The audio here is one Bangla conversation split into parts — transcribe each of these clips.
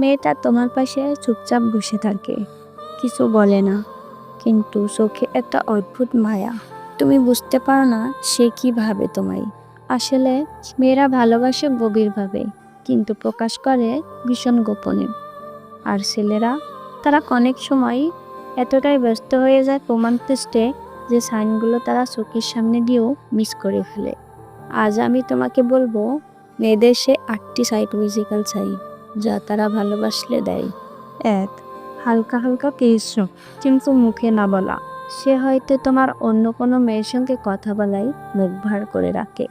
মেয়েটা তোমার পাশে চুপচাপ বসে থাকে। কিছু বলে না, কিন্তু চোখে একটা অদ্ভুত মায়া। তুমি বুঝতে পারো না সে কি ভাবে তোমায়। আসলে মেয়েরা ভালোবাসে গভীরভাবে কিন্তু প্রকাশ করে ভীষণ গোপনে। আর ছেলেরা, তারা অনেক সময় এতটাই ব্যস্ত হয়ে যায় প্রমাণ টেস্টে যে সাইনগুলো তারা চোখের সামনে দিয়েও মিস করে ফেলে। আজ আমি তোমাকে বলব, মেয়েদের সে আটটি সাইকোলজিক্যাল সাইন যা তারা ভালোবাসলে দেয়। এক, হালকা হালকা কেশ কিন্তু মুখে না বলা। সে হয়তো তোমার অন্য কোনো মেয়ের সঙ্গে কথা বলাই মুখ ভার করে রাখে।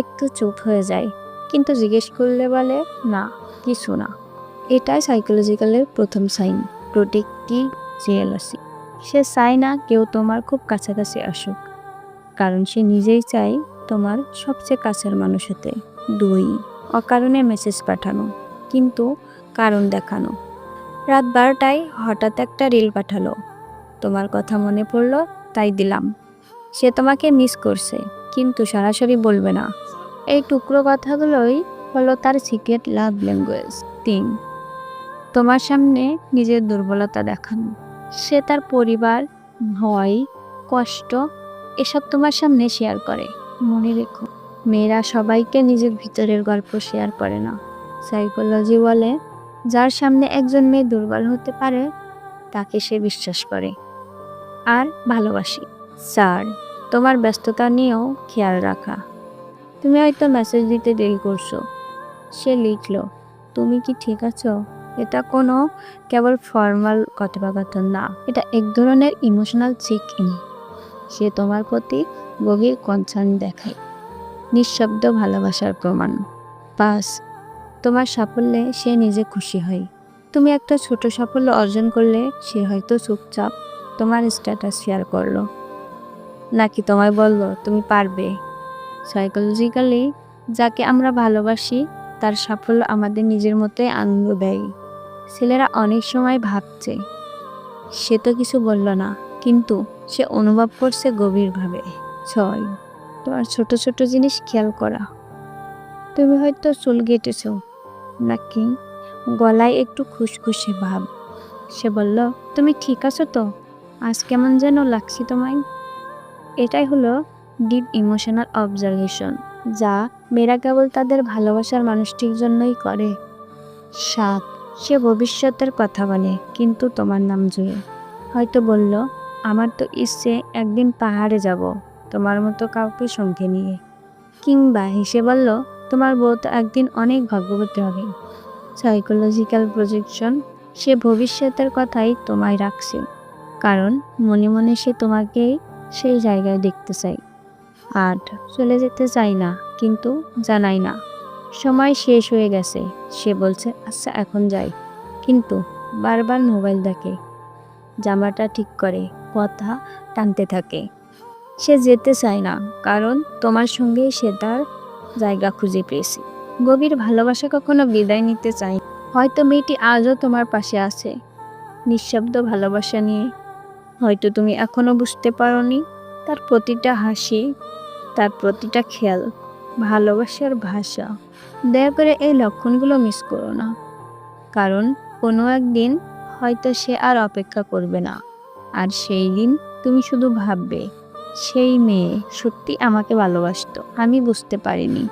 একটু চুপ হয়ে যায়, কিন্তু জিজ্ঞেস করলে বলে, না, কিছু না। এটাই সাইকোলজিক্যালের প্রথম সাইন প্রোটেক্টিভ জেলাসি সে চায় না কেউ তোমার খুব কাছাকাছি আসুক, কারণ সে নিজেই চায় তোমার সবচেয়ে কাছের মানুষ হতে দুই, অকারণে মেসেজ পাঠানো। কিন্তু কারণ দেখানো। রাত বারোটায় হঠাৎ একটা রিল পাঠালো। তোমার কথা মনে পড়ল, তাই দিলাম। সে তোমাকে মিস করছে, কিন্তু সরাসরি বলবে না। এই টুকরো কথাগুলোই হলো তার সিক্রেট লাভ ল্যাঙ্গুয়েজ তিন তোমার সামনে নিজের দুর্বলতা দেখানো। সে তার পরিবার, ভয়, কষ্ট, এসব তোমার সামনে শেয়ার করে। মনে রেখো, মেয়েরা সবাইকে নিজের ভিতরের গল্প শেয়ার করে না। সাইকোলজি বলে, যার সামনে একজন মেয়ে দুর্বল হতে পারে, তাকে সে বিশ্বাস করে। আর ভালোবাসি। স্যার, তোমার ব্যস্ততা নিয়েও খেয়াল রাখা। তুমি হয়তো মেসেজ দিতে দেরি করছ। সে লিখলো, তুমি কি ঠিক আছো? এটা কোনো কেবল ফর্মাল কথোপকথন না। এটা এক ধরনের ইমোশনাল চেক ইন সে তোমার প্রতি গভীর কনসার্ন দেখায়। নিঃশব্দ ভালোবাসার প্রমাণ। পাস। তোমার সাফল্যে সে নিজে খুশি হয়। তুমি একটা ছোট সাফল্য অর্জন করলে সে হয়তো চুপচাপ তোমার স্ট্যাটাস শেয়ার করল। নাকি তোমায় বলল, তুমি পারবে? সাইকোলজিক্যালি যাকে আমরা ভালোবাসি, তার সাফল্য আমাদের নিজের মতোই আনন্দ দেয়। ছেলেরা অনেক সময় ভাবছে, সে তো কিছু বলল না, কিন্তু সে অনুভব করছে গভীরভাবে। ছয়, তোমার ছোট ছোট জিনিস খেয়াল করা। তুমি হয়তো চুল কেটেছ নাকি? গলায় একটু খুশখুশি ভাব। সে বলল, তুমি ঠিক আছো তো? আজ কেমন যেন লাগছে তোমায়? এটাই হলো ডিপ ইমোশনাল অবজারভেশন যা মেয়েরা কেবল তাদের ভালোবাসার মানুষটির জন্যই করে। সাত, সে ভবিষ্যতের কথা বলে, কিন্তু তোমার নাম জুড়ে। হয়তো বলল, আমার তো ইচ্ছে একদিন পাহাড়ে যাব, তোমার মতো কাউকে সঙ্গে নিয়ে। কিংবা হেসে বলল তোমার বউ তো একদিন অনেক ভাগ্যবতী হবে। সাইকোলজিক্যাল প্রজেকশন সে ভবিষ্যতের কথাই তোমায় রাখছে। কারণ মনে মনে সে তোমাকেই সেই জায়গায় দেখতে চাই আট চলে যেতে চাই না, কিন্তু জানাই না। সময় শেষ হয়ে গেছে, সে বলছে আচ্ছা এখন যাই। কিন্তু বারবার মোবাইল দেখে। জামাটা ঠিক করে, কথা টানতে থাকে। সে যেতে চায় না, কারণ তোমার সঙ্গে সে তার জায়গা খুঁজে পেয়েছি। গভীর ভালোবাসা কখনো বিদায় নিতে না। হয়তো মেয়েটি আজও তোমার পাশে আছে। নিঃশব্দ ভালোবাসা নিয়ে। হয়তো তুমি এখনও বুঝতে পারোনি। তার প্রতিটা হাসি, তার প্রতিটা খেয়াল, ভালোবাসার ভাষা। দয়া করে এই লক্ষণগুলো মিস করো না। কারণ কোনো একদিন হয়তো সে আর অপেক্ষা করবে না। আর সেই দিন তুমি শুধু ভাববে। সেই মেয়ে সত্যি আমাকে ভালোবাসত। আমি বুঝতে পারিনি।